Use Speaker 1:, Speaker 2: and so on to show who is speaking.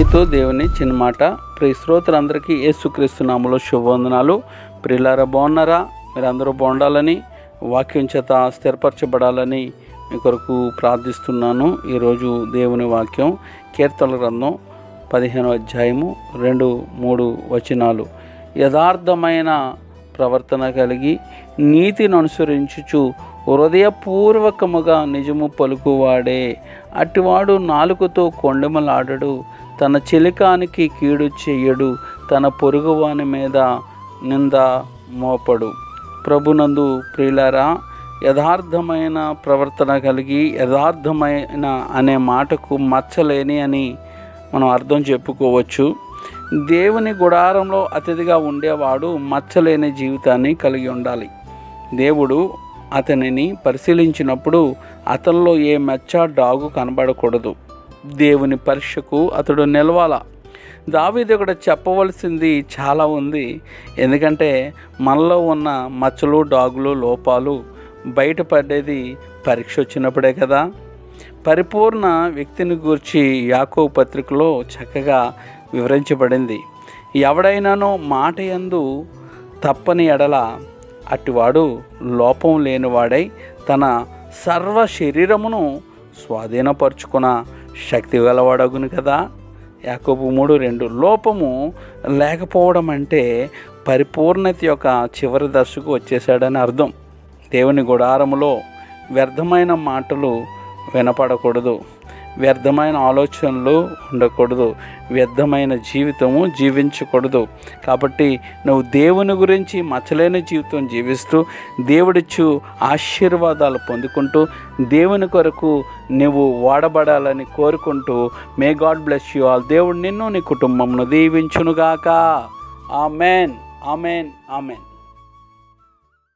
Speaker 1: మీతో దేవుని చిన్న మాట. ప్రియ శ్రోతలందరికీ యేసుక్రీస్తునామలో శుభవందనాలు. ప్రియులారా బాగున్నారా? మీరందరూ బాగుండాలని వాక్యం చేత స్థిరపరచబడాలని మీ కొరకు ప్రార్థిస్తున్నాను. ఈరోజు దేవుని వాక్యం కీర్తన గ్రంథం పదిహేను అధ్యాయము రెండు మూడు వచనాలు. యథార్థమైన ప్రవర్తన కలిగి నీతిని అనుసరించుచు హృదయపూర్వకముగా నిజము పలుకువాడే. అటివాడు నాలుకతో కొండమలాడడు. తన చిలికానికి కీడు చెయ్యడు. తన పొరుగువాని మీద నింద మోపడు. ప్రభునందు ప్రియులారా యథార్థమైన ప్రవర్తన కలిగి యథార్థమైన అనే మాటకు మచ్చలేని అని మనం అర్థం చెప్పుకోవచ్చు. దేవుని గుడారంలో అతిథిగా ఉండేవాడు మచ్చలేని జీవితాన్ని కలిగి ఉండాలి. దేవుడు అతనిని పరిశీలించినప్పుడు అతనిలో ఏ మచ్చ డాగు కనబడకూడదు. దేవుని పరీక్షకు అతడు నిలవాల. దావీది కూడా చెప్పవలసింది చాలా ఉంది. ఎందుకంటే మనలో ఉన్న మచ్చలు డాగులు లోపాలు బయటపడేది పరీక్ష వచ్చినప్పుడే కదా. పరిపూర్ణ వ్యక్తిని గూర్చి యాకో పత్రికలో చక్కగా వివరించబడింది. ఎవడైనానో మాట యందు తప్పని ఎడల అటివాడు లోపం లేనివాడై తన సర్వ శరీరమును స్వాధీనపరుచుకున్న శక్తి గలవాడగును కదా. యాకోబు మూడు రెండు లోపము లేకపోవడం అంటే పరిపూర్ణత యొక్క చివరి దశకు వచ్చేసాడని అర్థం. దేవుని గుడారములో వ్యర్థమైన మాటలు వినపడకూడదు. వ్యర్థమైన ఆలోచనలు ఉండకూడదు. వ్యర్థమైన జీవితము జీవించకూడదు. కాబట్టి నువ్వు దేవుని గురించి మచ్చలేని జీవితం జీవిస్తూ దేవుడిచ్చు ఆశీర్వాదాలు పొందుకుంటూ దేవుని కొరకు నువ్వు వాడబడాలని కోరుకుంటూ may God bless you all. దేవుడు నిన్ను నీ కుటుంబంను దీవించునుగాక. ఆమెన్. ఆమెన్. ఆమెన్.